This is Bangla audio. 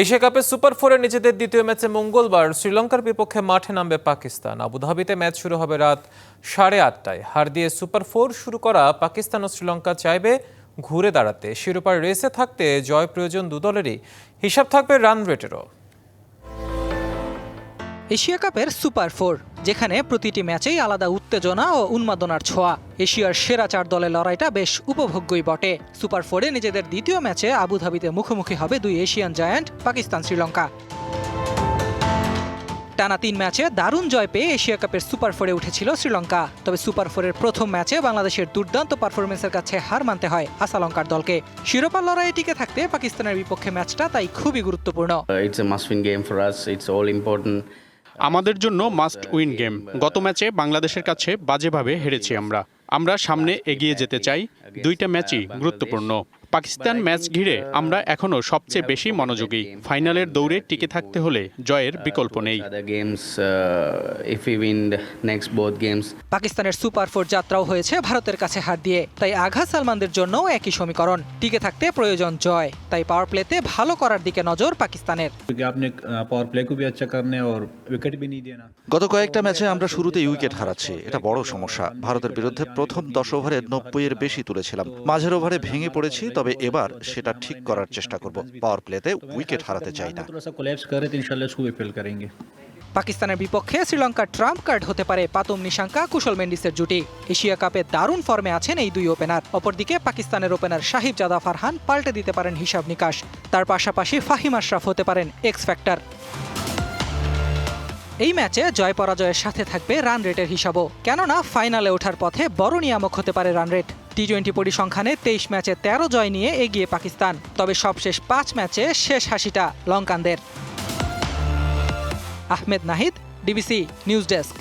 এশিয়া কাপের সুপার ফোরে নিজেদের দ্বিতীয় ম্যাচে মঙ্গলবার শ্রীলঙ্কার বিপক্ষে মাঠে নামবে পাকিস্তান। আবুধাবিতে ম্যাচ শুরু হবে রাত সাড়ে আটটায়। হার দিয়ে সুপার ফোর শুরু করা পাকিস্তান ও শ্রীলঙ্কা চাইবে ঘুরে দাঁড়াতে। শিরোপার রেসে থাকতে জয় প্রয়োজন দুদলেরই। হিসাব থাকবে রান রেটেরও। এশিয়া কাপের সুপার ফোর, যেখানে প্রতিটি ম্যাচেই আলাদা উত্তেজনা ও উন্মাদনার ছোঁয়া। এশিয়ার সেরা চার দলের লড়াইটা বেশ উপভোগ্যই বটে। সুপার ফোরে নিজেদের দ্বিতীয় ম্যাচে আবুধাবিতে মুখোমুখি হবে দুই এশিয়ান জায়ান্ট, পাকিস্তান শ্রীলঙ্কা। টানা তিন ম্যাচে দারুণ জয় পেয়ে এশিয়া কাপের সুপার ফোরে উঠেছিল শ্রীলঙ্কা। তবে সুপার ফোরের প্রথম ম্যাচে বাংলাদেশের দুর্দান্ত পারফরমেন্সের কাছে হার মানতে হয় আসালঙ্কার দলকে। শিরোপা লড়াইয়ে টিকে থাকতে পাকিস্তানের বিপক্ষে ম্যাচটা তাই খুবই গুরুত্বপূর্ণ। Game for us. It's all important. আমাদের জন্য মাস্ট উইন গেম। গত ম্যাচে বাংলাদেশের কাছে বাজেভাবে হেরেছি আমরা। আমরা সামনে এগিয়ে যেতে চাই। দুইটা ম্যাচই গুরুত্বপূর্ণ। পাকিস্তান ম্যাচ ঘিরে আমরা এখনও সবচেয়ে বেশি মনোযোগী। ফাইনালের দৌড়ে টিকে থাকতে হলে জয়ের বিকল্প নেই। পাকিস্তানের সুপার ফোর যাত্রাও হয়েছে ভারতের কাছে হাত দিয়ে তাই আঘা সালমানদের জন্যও একই সমীকরণ। টিকে থাকতে প্রয়োজন জয় তাই পাওয়ার প্লেতে ভালো করার দিকে নজর পাকিস্তানের। গত কয়েকটা ম্যাচে আমরা শুরুতেই উইকেট হারাচ্ছি এটা বড় সমস্যা। ভারতের বিরুদ্ধে প্রথম দশ ওভারে নব্বই এর বেশি তুলেছিলাম। মাঝের ওভারে ভেঙে পড়েছি তবে এবার সেটা ঠিক করার চেষ্টা করব। পাওয়ার প্লেতে উইকেট হারাতে চাই না। পাকিস্তানের বিপক্ষে শ্রীলঙ্কার ট্রাম্প কার্ড হতে পারে পাতম নিশাঙ্কা কুশল মেন্ডিসের জুটি। এশিয়া কাপে দারুণ ফর্মে আছেন এই দুই ওপেনার অপরদিকে পাকিস্তানের ওপেনার সাহিব জাদা ফারহান পাল্টে দিতে পারেন হিসাব নিকাশ। তার পাশাপাশি ফাহিম আশরাফ হতে পারেন এক্স ফ্যাক্টর এই ম্যাচে জয় পরাজয়ের সাথে থাকবে রান রেটের হিসাবও। কেননা ফাইনালে ওঠার পথে বড় নিয়ামক হতে পারে রান রেট টি টোয়েন্টি পরিসংখ্যানে তেইশ ম্যাচে তেরো জয় নিয়ে এগিয়ে পাকিস্তান। তবে সবশেষ পাঁচ ম্যাচে শেষ হাসিটা লঙ্কানদের। Ahmed Nahid DBC news desk